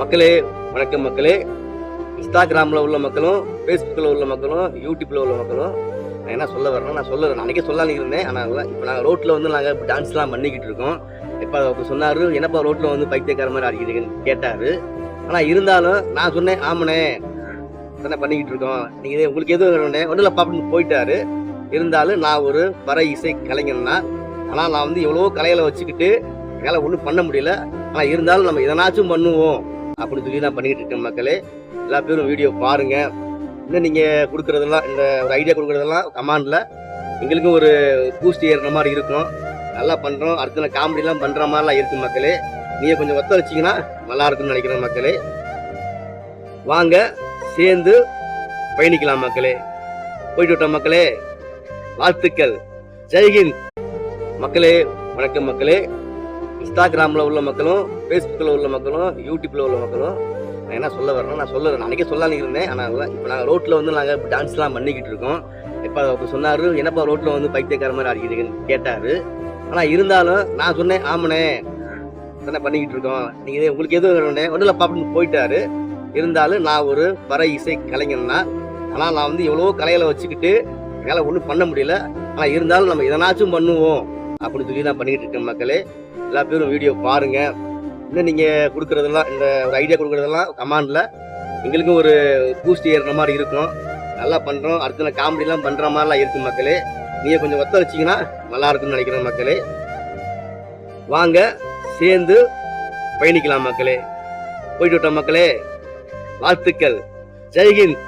மக்களே வணக்கம் மக்களே. இன்ஸ்டாகிராமில் உள்ள மக்களும் ஃபேஸ்புக்கில் உள்ள மக்களும் யூடியூப்பில் உள்ள மக்களும் நான் என்ன சொல்ல வரேன்னா நான் சொல்ல அன்றைக்கே சொல்லலாம்னு இருந்தேன். ஆனால் இப்போ நாங்கள் ரோட்டில் வந்து நாங்கள் டான்ஸ்லாம் பண்ணிக்கிட்டு இருக்கோம். இப்போ அவர் சொன்னார் என்னப்பா ரோட்டில் வந்து பைத்தியக்கார மாதிரி அடிக்கிறீங்கன்னு கேட்டார். ஆனால் இருந்தாலும் நான் சொன்னேன் ஆமனே தானே பண்ணிக்கிட்டு இருக்கோம். நீங்கள் உங்களுக்கு எதுவும் வேணும்னே? ஒன்றும் இல்லை பாப்புன்னு போயிட்டாரு. இருந்தாலும் நான் ஒரு பற இசை கலைஞன் தான். ஆனால் நான் வந்து எவ்வளோ கலைகளை வச்சுக்கிட்டு என்னால் ஒன்றும் பண்ண முடியல. ஆனால் இருந்தாலும் நம்ம எதனாச்சும் பண்ணுவோம். அப்படின்னு சொல்லி நான் பண்ணிக்கிட்டு இருக்கேன் மக்களே. எல்லா பேரும் வீடியோ பாருங்க. இன்னும் நீங்கள் கொடுக்குறதெல்லாம் இந்த ஒரு ஐடியா கொடுக்குறதெல்லாம் கமாண்டில் எங்களுக்கும் ஒரு பூஸ்ட் ஏறுற மாதிரி இருக்கும். நல்லா பண்ணுறோம் அடுத்த நாள் காமெடிலாம் பண்ணுற மாதிரிலாம் இருக்கு மக்களே. நீங்கள் கொஞ்சம் ஒத்த வச்சிங்கன்னா நல்லா இருக்கும்னு நினைக்கிறேன் மக்களே. வாங்க சேர்ந்து பயணிக்கலாம் மக்களே. போயிட்டு விட்டோம் மக்களே. வாழ்த்துக்கள். ஜெய்ஹிந்த். மக்களே வணக்கம் மக்களே. இன்ஸ்டாகிராமில் உள்ள மக்களும் ஃபேஸ்புக்கில் உள்ள மக்களும் யூடியூப்பில் உள்ள மக்களும் நான் என்ன சொல்ல வரேன்னா நான் சொல்ல அன்றைக்கே சொல்லான்னு இருந்தேன். ஆனால் இப்போ நாங்கள் ரோட்டில் வந்து நாங்கள் டான்ஸ்லாம் பண்ணிக்கிட்டு இருக்கோம். இப்போ அவர் சொன்னார்? என்னப்பா ரோட்டில் வந்து பைத்தியக்கார மாதிரி அடிக்கிறீங்கன்னு கேட்டார். ஆனால் இருந்தாலும் நான் சொன்னேன் ஆமனே தானே பண்ணிக்கிட்டு இருக்கோம். நீங்கள் உங்களுக்கு எதுவும் வேணும்னே ஒன்றும் இல்லை போயிட்டாரு. இருந்தாலும் நான் ஒரு பற இசை கலைஞன் ஆனால் நான் வந்து எவ்வளோ கலைகளை வச்சுக்கிட்டு என்னால் ஒன்றும் பண்ண முடியல. ஆனால் இருந்தாலும் நம்ம எதனாச்சும் பண்ணுவோம். அப்படின்னு சொல்லி நான் பண்ணிக்கிட்டு இருக்கேன் மக்களே. எல்லா பேரும் வீடியோ பாருங்க. இன்னும் நீங்கள் கொடுக்குறதெல்லாம் இந்த ஒரு ஐடியா கொடுக்குறதெல்லாம் கமாண்டில் எங்களுக்கும் ஒரு பூஸ்ட் ஏறுற மாதிரி இருக்கும். நல்லா பண்ணுறோம் அடுத்த நாள் காமெடிலாம் பண்ணுற மாதிரிலாம் இருக்கு மக்களே. நீங்கள் கொஞ்சம் ஒத்த வச்சிங்கன்னா நல்லா இருக்கும்னு நினைக்கிறேன் மக்களே. வாங்க சேர்ந்து பயணிக்கலாம் மக்களே. போயிட்டு விட்டோம் மக்களே. வாழ்த்துக்கள். ஜெய்ஹிந்த்.